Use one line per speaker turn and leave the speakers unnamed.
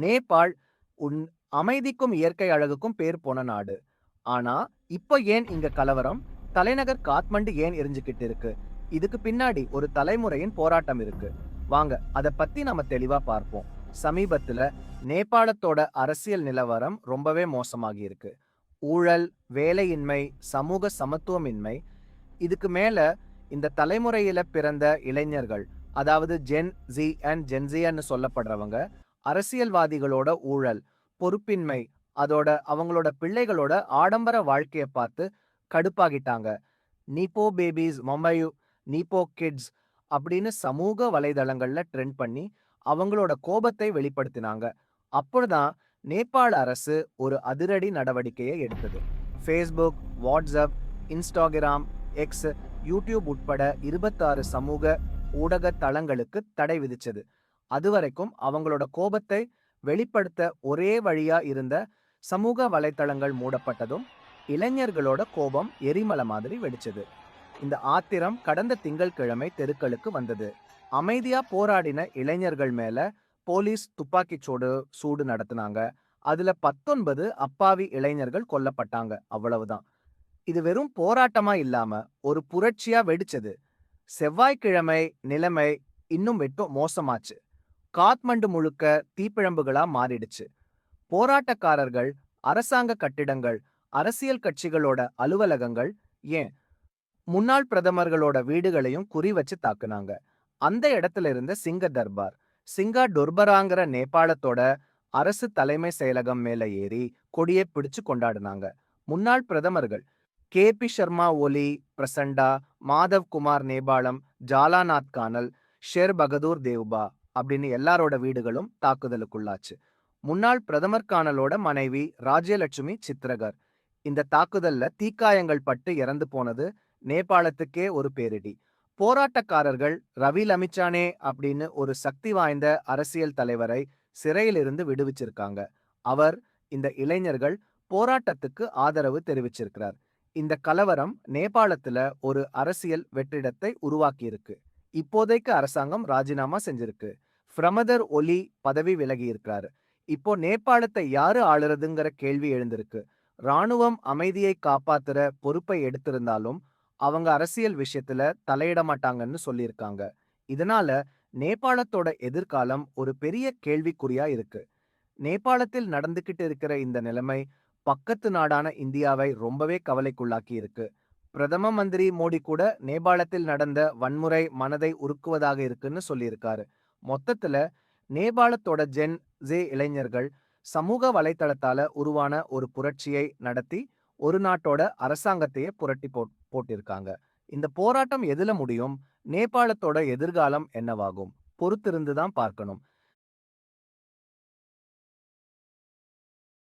நேபாள் உன் அமைதிக்கும் இயற்கை அழகுக்கும் பேர் போன நாடு. ஆனா இப்ப ஏன் இங்க கலவரம்? தலைநகர் காத்மண்டு ஏன் எரிஞ்சுக்கிட்டு இருக்கு? இதுக்கு பின்னாடி ஒரு தலைமுறையின் போராட்டம் இருக்கு. வாங்க அத பத்தி நாம தெளிவா பார்ப்போம். சமீபத்துல நேபாளத்தோட அரசியல் நிலவரம் ரொம்பவே மோசமாகி இருக்கு. ஊழல் வேலையின்மை சமூக சமத்துவமின்மை இதுக்கு மேல இந்த தலைமுறையில பிறந்த இளைஞர்கள் அதாவது ஜென் ஜி அண்ட் ஜென்சியன்னு சொல்லப்படுறவங்க அரசியல்வாதிகளோட ஊழல் பொறுப்பின்மை அதோட அவங்களோட பிள்ளைகளோட ஆடம்பர வாழ்க்கைய பார்த்து கடுப்பாகிட்டாங்க. நீப்போ பேபிஸ் மொம்பையு நீப்போ கிட்ஸ் அப்படின்னு சமூக வலைதளங்கள்ல ட்ரெண்ட் பண்ணி அவங்களோட கோபத்தை வெளிப்படுத்தினாங்க. அப்பொழுதுதான் நேபாள அரசு ஒரு அதிரடி நடவடிக்கையை எடுத்தது. Facebook WhatsApp Instagram X YouTube உட்பட இருபத்தாறு சமூக ஊடக தளங்களுக்கு தடை விதிச்சது. அதுவரைக்கும் அவங்களோட கோபத்தை வெளிப்படுத்த ஒரே வழியா இருந்த சமூக வலைத்தளங்கள் மூடப்பட்டதும் இளைஞர்களோட கோபம் எரிமலை மாதிரி வெடிச்சது. இந்த ஆத்திரம் கடந்த திங்கட்கிழமை தெருக்களுக்கு வந்தது. அமைதியா போராடின இளைஞர்கள் மேல போலீஸ் துப்பாக்கிச் சூடு சூடு நடத்தினாங்க. அதுல பத்தொன்பது அப்பாவி இளைஞர்கள் கொல்லப்பட்டாங்க அவ்வளவுதான். இது வெறும் போராட்டமா இல்லாம ஒரு புரட்சியா வெடிச்சது. செவ்வாய்க்கிழமை நிலைமை இன்னும் வெட்டும் மோசமாச்சு. காத்மண்டு முழுக்க தீப்பிழம்புகளா மாறிடுச்சு. போராட்டக்காரர்கள் அரசாங்க கட்டிடங்கள் அரசியல் கட்சிகளோட அலுவலகங்கள் ஏன் முன்னாள் பிரதமர்களோட வீடுகளையும் குறி வச்சு தாக்குனாங்க. அந்த இடத்துல இருந்த சிங்க தர்பார் சிங்கா டொர்பராங்கிற நேபாளத்தோட அரசு தலைமை செயலகம் மேல ஏறி கொடியை பிடிச்சு கொண்டாடினாங்க. முன்னாள் பிரதமர்கள் கே. பி. சர்மா ஒலி பிரசண்டா மாதவ் குமார் நேபாளம் ஜாலாநாத் கானல் ஷேர் பகதூர் தேவ்பா அப்படின்னு எல்லாரோட வீடுகளும் தாக்குதலுக்குள்ளாச்சு. முன்னாள் பிரதமர் கானலோட மனைவி ராஜ்யலட்சுமி சித்ரகர் இந்த தாக்குதல்ல தீக்காயங்கள் பட்டு இறந்து போனது நேபாளத்துக்கே ஒரு பேரிடி. போராட்டக்காரர்கள் ரவி லமிச்சானே அப்படின்னு ஒரு சக்தி வாய்ந்த அரசியல் தலைவரை சிறையிலிருந்து விடுவிச்சிருக்காங்க. அவர் இந்த இளைஞர்கள் போராட்டத்துக்கு ஆதரவு தெரிவிச்சிருக்கிறார். இந்த கலவரம் நேபாளத்துல ஒரு அரசியல் வெற்றிடத்தை உருவாக்கியிருக்கு. இப்போதைக்கு அரசாங்கம் ராஜினாமா செஞ்சிருக்கு. பிரமதர் ஒலி பதவி விலகி இருக்காரு இப்போ நேபாளத்தை யாரு ஆளுறதுங்கிற கேள்வி எழுந்திருக்கு. ராணுவம் அமைதியை காப்பாத்துற பொறுப்பை எடுத்திருந்தாலும் அவங்க அரசியல் விஷயத்துல தலையிட மாட்டாங்கன்னு சொல்லியிருக்காங்க. இதனால நேபாளத்தோட எதிர்காலம் ஒரு பெரிய கேள்விக்குறியா இருக்கு. நேபாளத்தில் நடந்துகிட்டு இருக்கிற இந்த நிலைமை பக்கத்து நாடான இந்தியாவை ரொம்பவே கவலைக்குள்ளாக்கி இருக்கு. பிரதம மந்திரி மோடி கூட நேபாளத்தில் நடந்த வன்முறை மனதை உருக்குவதாக இருக்குன்னு சொல்லியிருக்காரு. மொத்தத்துல நேபாளத்தோட ஜென் ஜே இளைஞர்கள் சமூக வலைத்தளத்தால உருவான ஒரு புரட்சியை நடத்தி ஒரு நாட்டோட அரசாங்கத்தையே புரட்டி போ போட்டிருக்காங்க. இந்த போராட்டம் எதுல முடியும்? நேபாளத்தோட எதிர்காலம் என்னவாகும்? பொறுத்திருந்து தான் பார்க்கணும்.